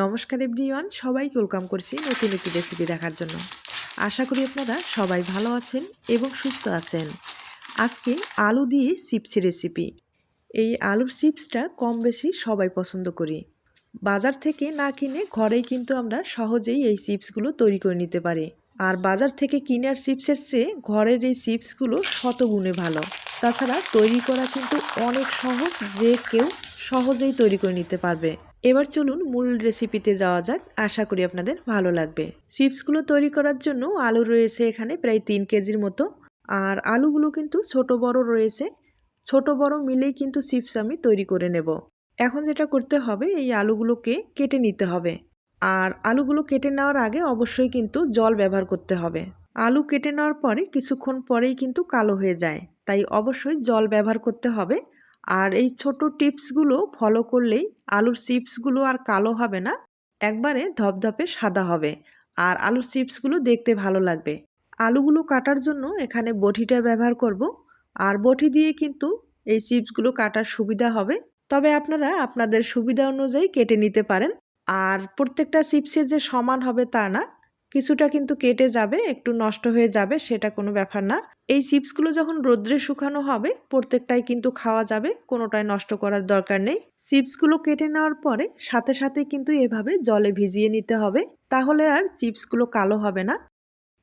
নমস্কার এভরিওয়ান, সবাইকে ওয়েলকাম করছি নতুন একটি রেসিপি দেখার জন্য। আশা করি আপনারা সবাই ভালো আছেন এবং সুস্থ আছেন। আজকে আলু দিয়ে চিপস রেসিপি এই আলুর চিপসটা কম বেশি সবাই পছন্দ করি। বাজার থেকে না কিনে ঘরেই কিন্তু আমরা সহজেই এই চিপসগুলো তৈরি করে নিতে পারি। আর বাজার থেকে কিনার চিপসের চেয়ে ঘরের এই চিপসগুলো শতগুণে ভালো। তাছাড়া তৈরি করা কিন্তু অনেক সহজ যে কেউ সহজেই তৈরি করে নিতে পারবে। এবার চলুন মূল রেসিপিতে যাওয়া যাক। আশা করি আপনাদের ভালো লাগবে। চিপসগুলো তৈরি করার জন্য আলু রয়েছে এখানে প্রায় তিন কেজির মতো। আর আলুগুলো কিন্তু ছোট বড় রয়েছে। ছোট বড় মিলেই কিন্তু চিপস আমি তৈরি করে নেব। এখন যেটা করতে হবে, এই আলুগুলোকে কেটে নিতে হবে। আর আলুগুলো কেটে নেওয়ার আগে অবশ্যই কিন্তু জল ব্যবহার করতে হবে। আলু কেটে নেওয়ার পরে কিছুক্ষণ পরেই কিন্তু কালো হয়ে যায়। তাই অবশ্যই জল ব্যবহার করতে হবে। আর এই ছোট টিপসগুলো ফলো করলেই আলুর চিপসগুলো আর কালো হবে না, একবারে ধপধপে সাদা হবে। আর আলুর চিপসগুলো দেখতে ভালো লাগবে। আলুগুলো কাটার জন্য এখানে বটিটা ব্যবহার করব। আর বটি দিয়ে কিন্তু এই চিপসগুলো কাটার সুবিধা হবে। তবে আপনারা আপনাদের সুবিধা অনুযায়ী কেটে নিতে পারেন। আর প্রত্যেকটা চিপসে যে সমান হবে তা না। কিছুটা কিন্তু কেটে যাবে, একটু নষ্ট হয়ে যাবে, সেটা কোনো ব্যাপার না। এই চিপসগুলো যখন রোদ্রে শুকানো হবে, প্রত্যেকটাই কিন্তু খাওয়া যাবে, কোনোটাই নষ্ট করার দরকার নেই। চিপসগুলো কেটে নেওয়ার পরে সাথে সাথে কিন্তু এভাবে জলে ভিজিয়ে নিতে হবে, তাহলে আর চিপসগুলো কালো হবে না।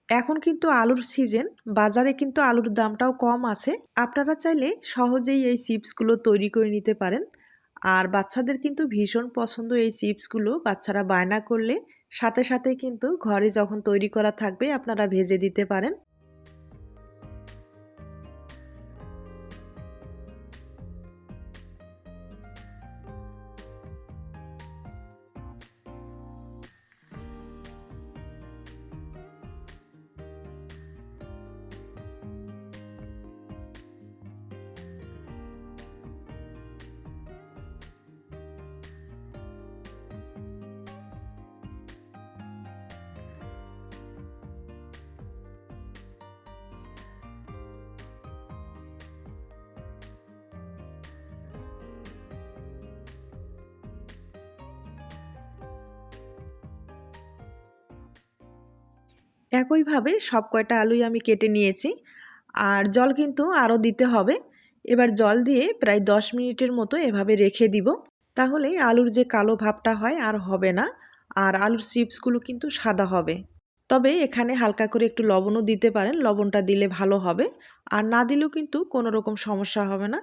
এখন কিন্তু আলুর সিজন, বাজারে কিন্তু আলুর দামটাও কম আছে। আপনারা চাইলে সহজেই এই চিপসগুলো তৈরি করে নিতে পারেন। আর বাচ্চাদের কিন্তু ভীষণ পছন্দ এই চিপসগুলো, বাচ্চারা বায়না করলে সাথে সাথে কিন্তু ঘরে যখন তৈরি করা থাকবে আপনারা ভেজে দিতে পারেন। একইভাবে সব কয়টা আলুই আমি কেটে নিয়েছি। আর জল কিন্তু আরও দিতে হবে। এবার জল দিয়ে প্রায় দশ মিনিটের মতো এভাবে রেখে দিব। তাহলে আলুর যে কালো ভাবটা হয় আর হবে না। আর আলুর চিপসগুলো কিন্তু সাদা হবে। তবে এখানে হালকা করে একটু লবণও দিতে পারেন। লবণটা দিলে ভালো হবে। আর না দিলেও কিন্তু কোনো রকম সমস্যা হবে না।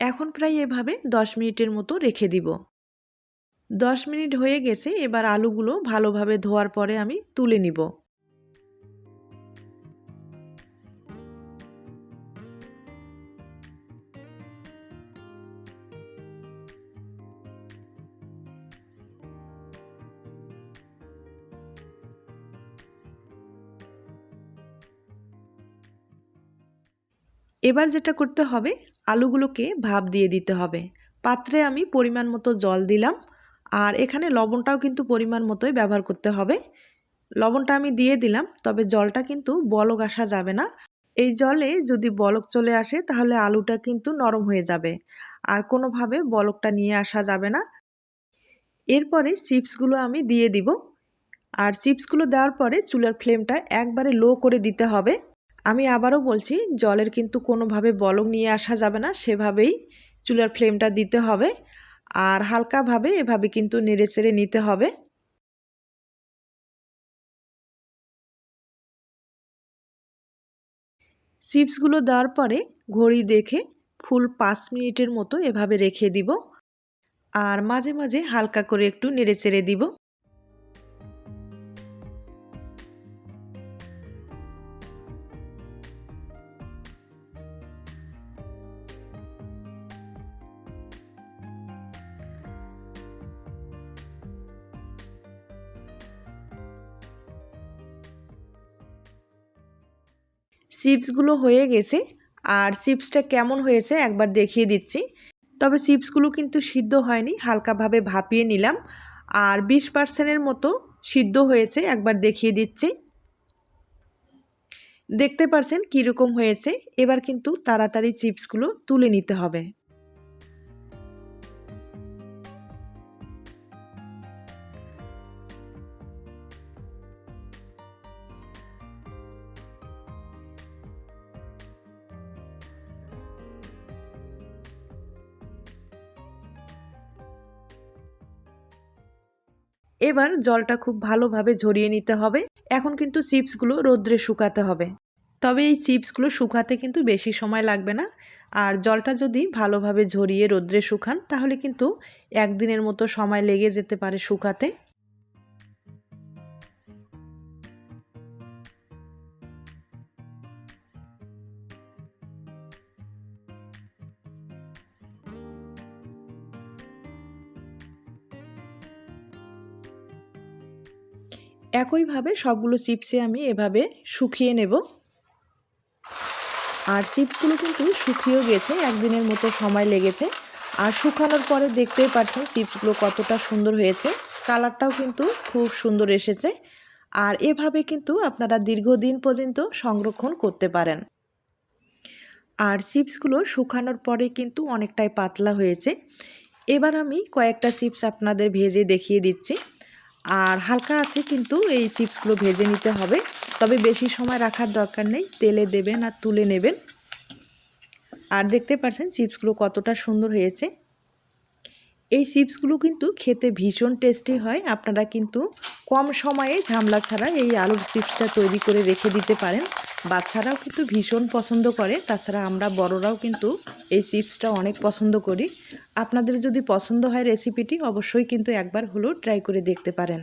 এখন প্রায় এভাবে দশ মিনিটের মতো রেখে দিব। দশ মিনিট হয়ে গেছে। এবার আলুগুলো ভালোভাবে ধোয়ার পরে আমি তুলে নিব। এবার যেটা করতে হবে, আলুগুলোকে ভাপ দিয়ে দিতে হবে। পাত্রে আমি পরিমাণ মতো জল দিলাম, আর এখানে লবণটাও কিন্তু পরিমাণ মতোই ব্যবহার করতে হবে। লবণটা আমি দিয়ে দিলাম, তবে জলটা কিন্তু বলক আসা যাবে না। এই জলে যদি বলক চলে আসে, তাহলে আলুটা কিন্তু নরম হয়ে যাবে, আর কোনোভাবে বলকটা নিয়ে আসা যাবে না। এরপরে চিপসগুলো আমি দিয়ে দিব, আর চিপসগুলো দেওয়ার পরে চুলার ফ্লেমটা একবারে লো করে দিতে হবে। আমি আবারও বলছি, জলের কিন্তু কোনোভাবে বলক নিয়ে আসা যাবে না, সেভাবেই চুলার ফ্লেমটা দিতে হবে আর হালকাভাবে এভাবে কিন্তু নেড়ে চেড়ে নিতে হবে। চিপসগুলো দেওয়ার পরে ঘড়ি দেখে ফুল পাঁচ মিনিটের মতো এভাবে রেখে দিব আর মাঝে মাঝে হালকা করে একটু নেড়ে চেড়ে দিব। চিপসগুলো হয়ে গেছে আর চিপসটা কেমন হয়েছে একবার দেখিয়ে দিচ্ছি। তবে চিপসগুলো কিন্তু সিদ্ধ হয়নি, হালকাভাবে ভাপিয়ে নিলাম আর বিশ পার্সেন্টের মতো সিদ্ধ হয়েছে একবার দেখিয়ে দিচ্ছি। দেখতে পারছেন কীরকম হয়েছে, এবার কিন্তু তাড়াতাড়ি চিপসগুলো তুলে নিতে হবে। এবার জলটা খুব ভালোভাবে ঝরিয়ে নিতে হবে। এখন কিন্তু চিপসগুলো রোদ্রে শুকাতে হবে। তবে এই চিপসগুলো শুকাতে কিন্তু বেশি সময় লাগবে না। আর জলটা যদি ভালোভাবে ঝরিয়ে রোদ্রে শুকান, তাহলে কিন্তু একদিনের মতো সময় লেগে যেতে পারে শুকাতে। একইভাবে সবগুলো চিপসে আমি এভাবে শুকিয়ে নেব। আর চিপসগুলো কিন্তু শুকিয়েও গেছে, একদিনের মতো সময় লেগেছে। আর শুকানোর পরে দেখতেই পাচ্ছেন চিপসগুলো কতটা সুন্দর হয়েছে। কালারটাও কিন্তু খুব সুন্দর এসেছে। আর এভাবে কিন্তু আপনারা দীর্ঘদিন পর্যন্ত সংরক্ষণ করতে পারেন। আর চিপসগুলো শুকানোর পরে কিন্তু অনেকটাই পাতলা হয়েছে। এবার আমি কয়েকটা চিপস আপনাদের ভেজে দেখিয়ে দিচ্ছি। আর হালকা আছে কিন্তু এই চিপসগুলো ভেজে নিতে হবে। তবে বেশি সময় রাখার দরকার নেই, তেলে দেবেন আর তুলে নেবেন। আর দেখতে পাচ্ছেন চিপসগুলো কতটা সুন্দর হয়েছে। এই চিপসগুলো কিন্তু খেতে ভীষণ টেস্টি হয়, আপনারা কিন্তু কম সময়ে ঝামলা ছাড়া এই আলুর চিপসটা তৈরি করে রেখে দিতে পারেন। বাচ্চারাও কিন্তু ভীষণ পছন্দ করে, তাছাড়া আমরা বড়রাও কিন্তু এই চিপসটা অনেক পছন্দ করি। আপনাদের যদি পছন্দ হয় রেসিপিটি অবশ্যই কিন্তু একবার হলেও ট্রাই করে দেখতে পারেন।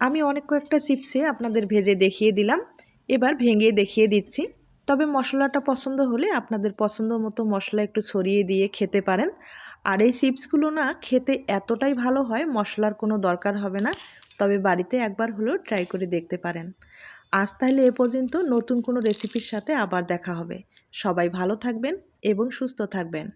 আমি অনেক কয়েকটা চিপসে আপনাদের ভেজে দেখিয়ে দিলাম। এবার ভেঙে দেখিয়ে দিচ্ছি। তবে মশলাটা পছন্দ হলে আপনাদের পছন্দ মতো মশলা একটু ছড়িয়ে দিয়ে খেতে পারেন। আর এই চিপসগুলো না খেতে এতটাই ভালো হয়, মশলার কোনো দরকার হবে না। তবে বাড়িতে একবার হলেও ট্রাই করে দেখতে পারেন। আজ তাহলে এ পর্যন্ত। নতুন কোনো রেসিপির সাথে আবার দেখা হবে। সবাই ভালো থাকবেন এবং সুস্থ থাকবেন।